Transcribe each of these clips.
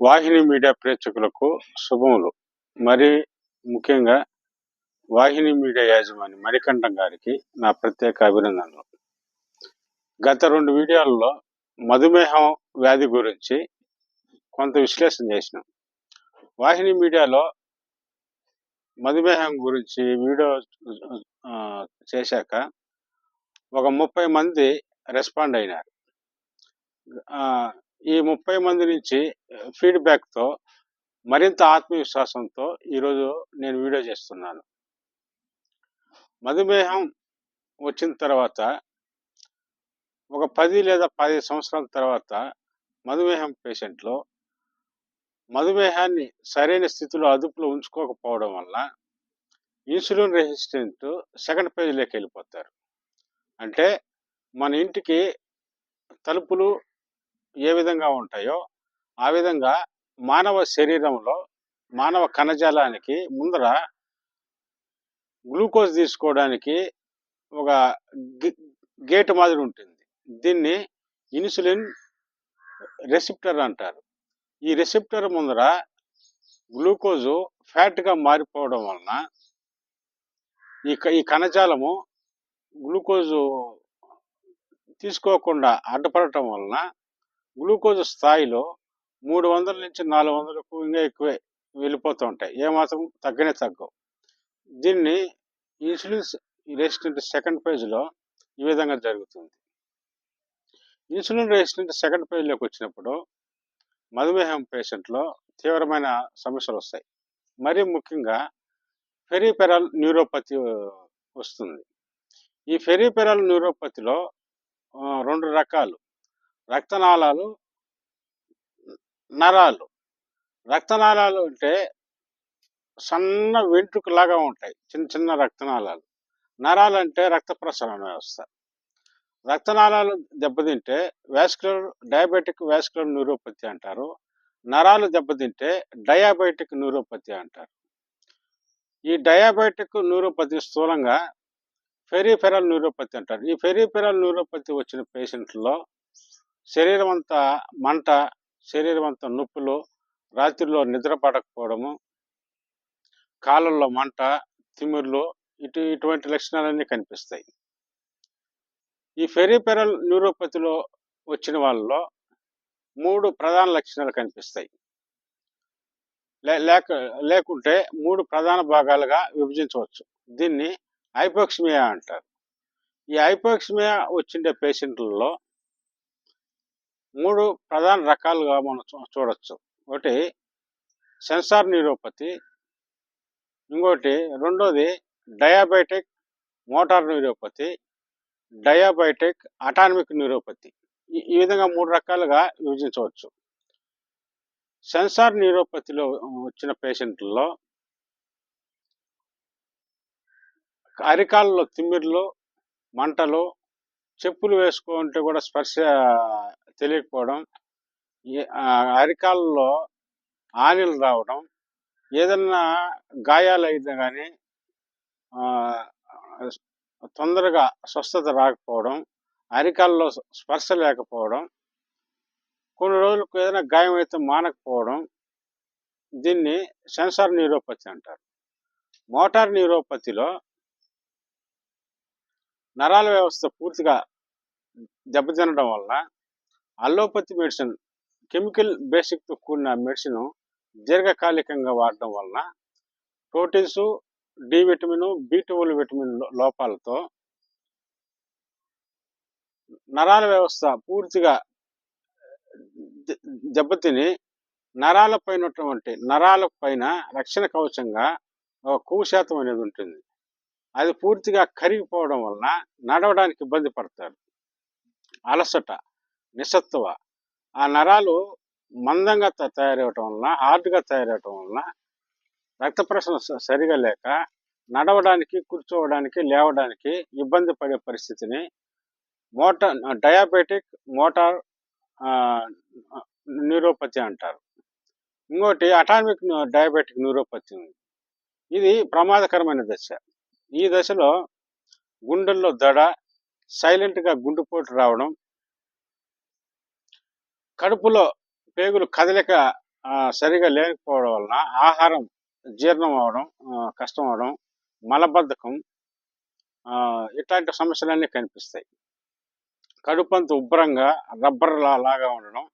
వాహిని media ప్రేక్షకులకు శుభములు. మరి ముఖ్యంగా వాహిని మీడియా యాజమాని మణికంఠం గారికి నా ప్రత్యేక అభినందనలు. గత రెండు వీడియోలలో మధుమేహం వ్యాధి గురించి కొంత విశ్లేషణ చేసినాం. వాహిని మీడియాలో మధుమేహం గురించి వీడియో చేశాక ఒక ముప్పై మంది రెస్పాండ్ అయినారు. ఈ ముప్పై మంది నుంచి ఫీడ్బ్యాక్తో మరింత ఆత్మవిశ్వాసంతో ఈరోజు నేను వీడియో చేస్తున్నాను. మధుమేహం వచ్చిన తర్వాత ఒక పది లేదా పది సంవత్సరాల తర్వాత మధుమేహం పేషెంట్లో మధుమేహాన్ని సరైన స్థితిలో అదుపులో ఉంచుకోకపోవడం వల్ల ఇన్సులిన్ రెసిస్టెంట్ సెకండ్ పేజీలోకి వెళ్ళిపోతారు. అంటే మన ఇంటికి తలుపులు ఏ విధంగా ఉంటాయో ఆ విధంగా మానవ శరీరంలో మానవ కణజాలానికి ముందర గ్లూకోజ్ తీసుకోవడానికి ఒక గేట్ మాదిరి ఉంటుంది. దీన్ని ఇన్సులిన్ రెసిప్టర్ అంటారు. ఈ రెసిప్టర్ ముందర గ్లూకోజు ఫ్యాట్గా మారిపోవడం వలన ఈ ఈ కణజాలము గ్లూకోజు తీసుకోకుండా అడ్డపడటం వలన గ్లూకోజ్ స్థాయిలో మూడు వందల నుంచి నాలుగు వందలకు ఇంకా ఎక్కువే వెళ్ళిపోతూ ఉంటాయి. ఏమాత్రం తగ్గనే తగ్గవు. దీన్ని ఇన్సులిన్ రెసిస్టెంట్ సెకండ్ పేజ్లో ఈ విధంగా జరుగుతుంది. ఇన్సులిన్ రెసిస్టెంట్ సెకండ్ పేజ్లోకి వచ్చినప్పుడు మధుమేహం పేషెంట్లో తీవ్రమైన సమస్యలు వస్తాయి. మరీ ముఖ్యంగా ఫెరీపెరల్ న్యూరోపతి వస్తుంది. ఈ ఫెరీపెరల్ న్యూరోపతిలో రెండు రకాలు. రక్తనాళాలు నరాలు. రక్తనాళాలు అంటే సన్న వెంట్రుకలాగా ఉంటాయి. చిన్న చిన్న రక్తనాళాలు. నరాలు అంటే రక్త ప్రసరణ వ్యవస్థ. రక్తనాళాలు దెబ్బతింటే వ్యాస్కులర్ డయాబెటిక్ వ్యాస్కులర్ న్యూరోపతి అంటారు. నరాలు దెబ్బతింటే డయాబెటిక్ న్యూరోపతి అంటారు. ఈ డయాబెటిక్ న్యూరోపతి స్థూలంగా ఫెరీఫెరల్ న్యూరోపతి అంటారు. ఈ ఫెరీఫెరల్ న్యూరోపతి వచ్చిన పేషెంట్లో శరీరం అంతా మంట శరీరం అంతా నొప్పులు రాత్రిలో నిద్ర పడకపోవడము కాళ్ళల్లో మంట తిమ్మిర్లు ఇటు ఇటువంటి లక్షణాలన్నీ కనిపిస్తాయి. ఈ ఫెరీపెరల్ న్యూరోపతిలో వచ్చిన వాళ్ళలో మూడు ప్రధాన లక్షణాలు కనిపిస్తాయి. లేక లేకుంటే మూడు ప్రధాన భాగాలుగా విభజించవచ్చు. దీన్ని హైపోక్సిమియా అంటారు. ఈ హైపోక్సిమియా వచ్చిండే పేషెంట్లలో మూడు ప్రధాన రకాలుగా మనం చూడొచ్చు. ఒకటి సెన్సార్ న్యూరోపతి ఇంకోటి రెండోది diabetic motor neuropathy diabetic autonomic neuropathy ఈ విధంగా మూడు రకాలుగా విభజించవచ్చు. సెన్సార్ న్యూరోపతిలో వచ్చిన పేషెంట్లలో అరికాలలో తిమ్మిర్లు మంటలు చెప్పులు వేసుకుంటే కూడా స్పర్శ తెలియకపోవడం అరికాలలో ఆనిలు రావడం ఏదన్నా గాయాలు అయితే కానీ తొందరగా స్వస్థత రాకపోవడం అరికాల్లో స్పర్శ లేకపోవడం కొన్ని రోజులకు ఏదైనా గాయం అయితే మానకపోవడం దీన్ని సెన్సార్ న్యూరోపతి అంటారు. మోటార్ న్యూరోపతిలో నరాల వ్యవస్థ పూర్తిగా దెబ్బతినడం వల్ల అల్లోపతి మెడిసిన్ కెమికల్ బేసిక్తో కూడిన మెడిసిన్ దీర్ఘకాలికంగా వాడడం వలన proteins D vitamin B twelve vitamin లోపాలతో నరాల వ్యవస్థ పూర్తిగా దెబ్బతిని నరాల పైనటువంటి నరాల పైన రక్షణ కవచంగా ఒక కొవ్వు శాతం అనేది ఉంటుంది. అది పూర్తిగా కరిగిపోవడం వలన నడవడానికి ఇబ్బంది పడతారు. అలసట నిస్సత్వ ఆ నరాలు మందంగా తయారవటం వలన హార్డ్గా తయారవటం వలన రక్త ప్రసరణ సరిగా లేక నడవడానికి కూర్చోవడానికి లేవడానికి ఇబ్బంది పడే పరిస్థితిని మోటార్ డయాబెటిక్ మోటార్ న్యూరోపతి అంటారు. ఇంకోటి అటామిక్ డయాబెటిక్ న్యూరోపతి ఉంది. ఇది ప్రమాదకరమైన దశ. ఈ దశలో గుండెల్లో దడ సైలెంట్గా గుండెపోటు రావడం కడుపులో పేగులు కదలిక సరిగా లేకపోవడం వలన ఆహారం జీర్ణం అవడం కష్టం అవడం మలబద్ధకం ఇట్లాంటి సమస్యలన్నీ కనిపిస్తాయి. కడుపు అంత ఉబ్బరంగా రబ్బర్ లాగా ఉండడం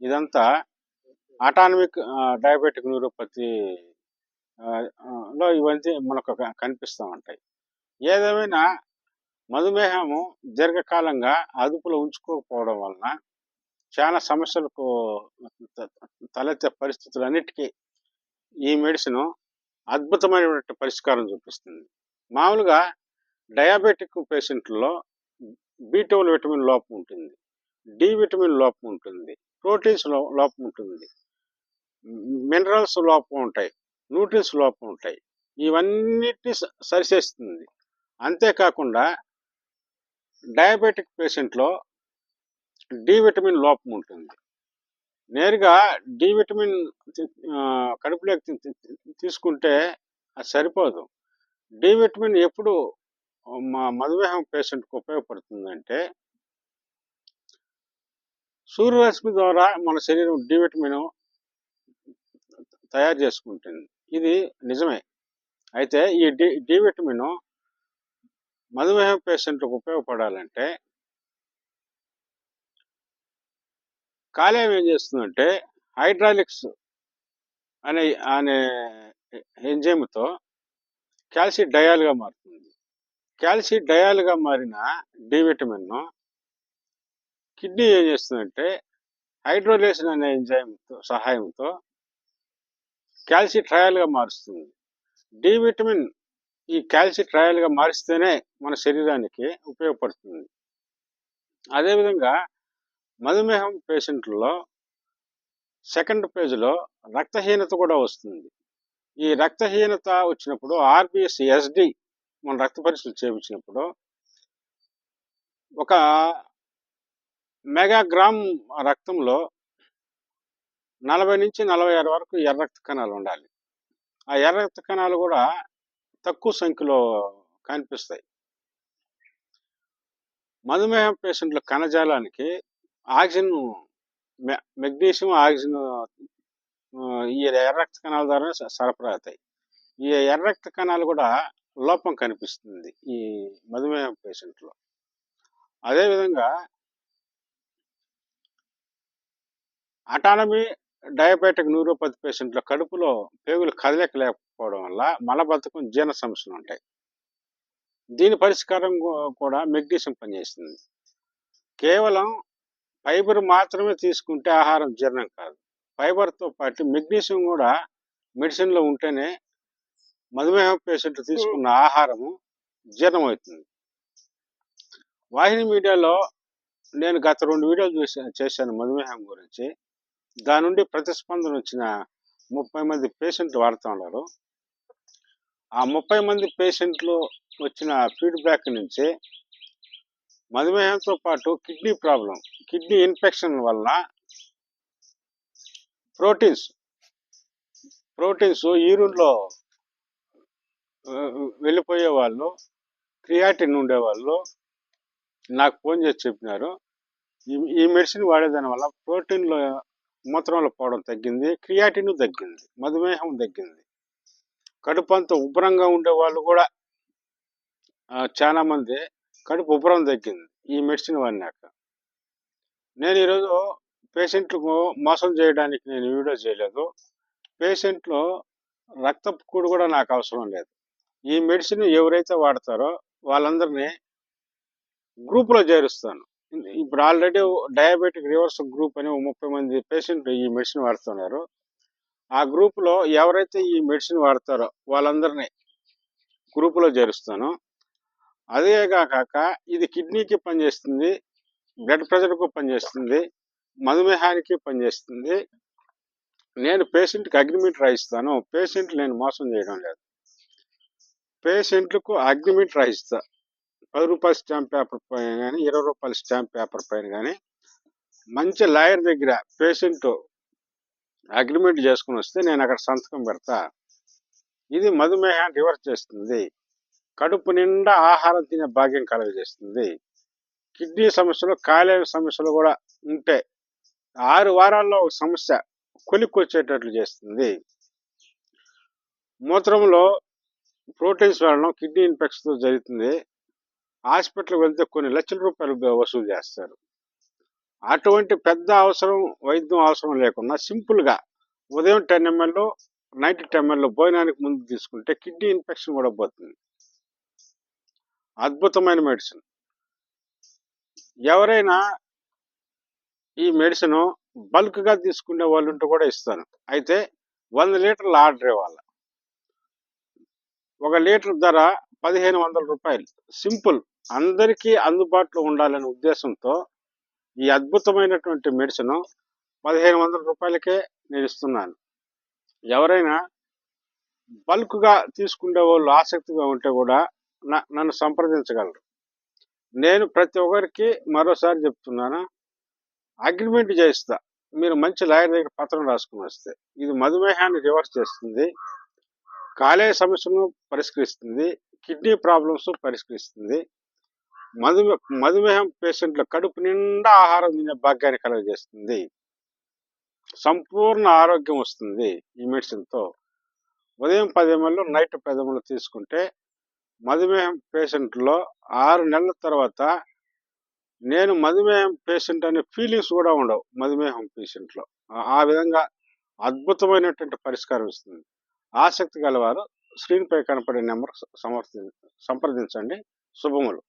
ఇదంతా అటానమిక్ డయాబెటిక్ న్యూరోపతి లో ఇవన్నీ మనకు కనిపిస్తూ ఉంటాయి. ఏదేమైనా మధుమేహము దీర్ఘకాలంగా అదుపులో ఉంచుకోకపోవడం వలన చాలా సమస్యలకు తలెత్తే పరిస్థితులన్నిటికీ ఈ మెడిసిన్ అద్భుతమైనటువంటి పరిష్కారం చూపిస్తుంది. మామూలుగా డయాబెటిక్ పేషెంట్లలో బీటోల్ విటమిన్ లోపం ఉంటుంది డి విటమిన్ లోపం ఉంటుంది ప్రోటీన్స్లో లోపం ఉంటుంది మినరల్స్ లోపం ఉంటాయి న్యూట్రిన్స్ లోపం ఉంటాయి ఇవన్నిటిని స- సరిచేస్తుంది. అంతేకాకుండా డయాబెటిక్ పేషెంట్లో డి విటమిన్ లోపం ఉంటుంది. నేరుగా డి విటమిన్ కడుపులోకి తీసుకుంటే అది సరిపోదు. డి విటమిన్ ఎప్పుడు మా మధుమేహం పేషెంట్కి ఉపయోగపడుతుందంటే సూర్యరశ్మి ద్వారా మన శరీరం డి విటమిన్ తయారు చేసుకుంటుంది. ఇది నిజమే. అయితే ఈ డి డి విటమిన్ మధుమేహం పేషెంట్లకు ఉపయోగపడాలంటే కాలేయం ఏం చేస్తుందంటే హైడ్రాలిక్స్ అనే అనే ఎంజైమ్తో క్యాల్సి డయాల్గా మారుతుంది. క్యాల్సి డయాల్గా మారిన డి విటమిన్ కిడ్నీ ఏం చేస్తుందంటే హైడ్రోలేషన్ అనే ఎంజైమ్తో సహాయంతో క్యాల్సి ట్రయల్గా మారుస్తుంది. డి విటమిన్ ఈ క్యాల్సి ట్రయల్గా మారిస్తేనే మన శరీరానికి ఉపయోగపడుతుంది. అదేవిధంగా మధుమేహం పేషెంట్లో సెకండ్ పేజ్లో రక్తహీనత కూడా వస్తుంది. ఈ రక్తహీనత వచ్చినప్పుడు ఆర్బిఎస్ ఎస్డి మన రక్త పరీక్షలు చేయించినప్పుడు ఒక మెగాగ్రామ్ రక్తంలో నలభై నుంచి నలభై ఆరు వరకు ఎర్ర రక్త కణాలు ఉండాలి. ఆ ఎర్ర రక్త కణాలు కూడా తక్కువ సంఖ్యలో కనిపిస్తాయి. మధుమేహం పేషెంట్ల కణజాలానికి ఆక్సిజన్ మె- మెగ్నీషియం ఆక్సిజన్ ఈ ఎర్రక్త కణాల ద్వారా సరఫరా అవుతాయి. ఈ ఎర్రక్త కణాలు కూడా లోపం కనిపిస్తుంది ఈ మధుమేహం పేషెంట్లో. అదేవిధంగా అటానమీ డయాబెటిక్ న్యూరోపతి పేషెంట్ల కడుపులో పేగులు కదలిక లేకపోవడం వల్ల మలబద్ధకం జీర్ణ సమస్యలు ఉంటాయి. దీని పరిష్కారం కూడా మెగ్నీషియం పనిచేస్తుంది. కేవలం ఫైబర్ మాత్రమే తీసుకుంటే ఆహారం జీర్ణం కాదు. ఫైబర్తో పాటు మెగ్నీషియం కూడా మెడిసిన్లో ఉంటేనే మధుమేహం పేషెంట్ తీసుకున్న ఆహారము జీర్ణమవుతుంది. వాహిని మీడియాలో నేను గత రెండు వీడియోలు చూసా చేశాను మధుమేహం గురించి. దాని నుండి ప్రతిస్పందన వచ్చిన ముప్పై మంది పేషెంట్లు వాడుతూ ఉన్నారు. ఆ ముప్పై మంది పేషెంట్లు వచ్చిన ఫీడ్బ్యాక్ నుంచి మధుమేహంతో పాటు కిడ్నీ ప్రాబ్లం. కిడ్నీ ఇన్ఫెక్షన్ వలన ప్రోటీన్స్ ప్రోటీన్స్ ఈరుల్లో వెళ్ళిపోయే వాళ్ళు క్రియాటిన్ ఉండేవాళ్ళు నాకు ఫోన్ చేసి చెప్పినారు. ఈ ఈ మెడిసిన్ వాడేదాని వల్ల ప్రోటీన్లో మూత్రంలో పోవడం తగ్గింది క్రియాటిన్ తగ్గింది మధుమేహం తగ్గింది. కడుపు అంతా ఉబ్బరంగా ఉండే వాళ్ళు కూడా చాలామంది కడుపు ఉబ్బరం తగ్గింది. ఈ మెడిసిన్ వాడినాక. నేను ఈరోజు పేషెంట్లకు మోసం చేయడానికి నేను వీడియో చేయలేదు. పేషెంట్లో రక్తపు కూడు కూడా నాకు అవసరం లేదు. ఈ మెడిసిన్ ఎవరైతే వాడతారో వాళ్ళందరినీ గ్రూపులో చేరుస్తాను. ఇప్పుడు ఆల్రెడీ డయాబెటిక్ రివర్స్ గ్రూప్ అని ముప్పై మంది పేషెంట్లు ఈ మెడిసిన్ వాడుతున్నారు. ఆ గ్రూపులో ఎవరైతే ఈ మెడిసిన్ వాడతారో వాళ్ళందరినీ గ్రూపులో చేరుస్తాను. అదే కాక ఇది కిడ్నీకి పనిచేస్తుంది బ్లడ్ ప్రెషర్కు పనిచేస్తుంది మధుమేహానికి పనిచేస్తుంది. నేను పేషెంట్కి అగ్రిమెంట్ రాయిస్తాను. పేషెంట్ నేను మోసం చేయడం లేదు. పేషెంట్లకు అగ్రిమెంట్ రాయిస్తా. పది రూపాయల స్టాంప్ పేపర్ పైన కానీ ఇరవై రూపాయల స్టాంప్ పేపర్ పైన కానీ మంచి లాయర్ దగ్గర పేషెంట్ అగ్రిమెంట్ చేసుకుని వస్తే నేను అక్కడ సంతకం పెడతా. ఇది మధుమేహాన్ని రివర్స్ చేస్తుంది. కడుపు నిండా ఆహారం తినే భాగ్యం కలుగజేస్తుంది. కిడ్నీ సమస్యలు కాలేయ సమస్యలు కూడా ఉంటే ఆరు వారాల్లో ఒక సమస్య కొలిక్కొచ్చేటట్లు చేస్తుంది. మూత్రంలో ప్రోటీన్స్ వెళ్ళడం కిడ్నీ ఇన్ఫెక్షన్తో జరుగుతుంది. హాస్పిటల్కి వెళ్తే కొన్ని లక్షల రూపాయలు వసూలు చేస్తారు. అటువంటి పెద్ద అవసరం వైద్యం అవసరం లేకుండా సింపుల్గా ఉదయం ten ML night ten ML భోజనానికి ముందు తీసుకుంటే కిడ్నీ ఇన్ఫెక్షన్ కూడా పోతుంది. అద్భుతమైన మెడిసిన్ ఎవరైనా ఈ మెడిసిన్ బల్క్గా తీసుకునే వాళ్ళుంటే కూడా ఇస్తాను అయితే వంద లీటర్లు ఆర్డర్ ఇవ్వాలి. ఒక లీటర్ ధర పదిహేను వందల రూపాయలు. సింపుల్. అందరికీ అందుబాటులో ఉండాలనే ఉద్దేశంతో ఈ అద్భుతమైనటువంటి మెడిసిన్ పదిహేను వందల రూపాయలకే నేను ఇస్తున్నాను. ఎవరైనా బల్క్గా తీసుకునే వాళ్ళు ఆసక్తిగా ఉంటే కూడా నన్ను సంప్రదించగలరు. నేను ప్రతి ఒక్కరికి మరోసారి చెప్తున్నాను అగ్రిమెంట్ చేయిస్తా. మీరు మంచి లాయర్ దగ్గర పత్రం రాసుకుని వస్తే. ఇది మధుమేహాన్ని రివర్స్ చేస్తుంది కాలేయ సమస్యను పరిష్కరిస్తుంది కిడ్నీ ప్రాబ్లమ్స్ పరిష్కరిస్తుంది మధుమే మధుమేహం పేషెంట్ల కడుపు నిండా ఆహారం తినే భాగ్యాన్ని కలుగజేస్తుంది సంపూర్ణ ఆరోగ్యం వస్తుంది ఈ మెడిసిన్తో. ఉదయం పదేమల్లో నైట్ పదేమల్లో తీసుకుంటే మధుమేహం పేషెంట్లో ఆరు నెలల తర్వాత నేను మధుమేహం పేషెంట్ అనే ఫీలింగ్స్ కూడా ఉండవు మధుమేహం పేషెంట్లో. ఆ- విధంగా అద్భుతమైనటువంటి పరిష్కారం ఇస్తుంది. ఆసక్తి గలవారు స్క్రీన్పై కనపడే నెంబర్ సమర్థి సంప్రదించండి. శుభములు.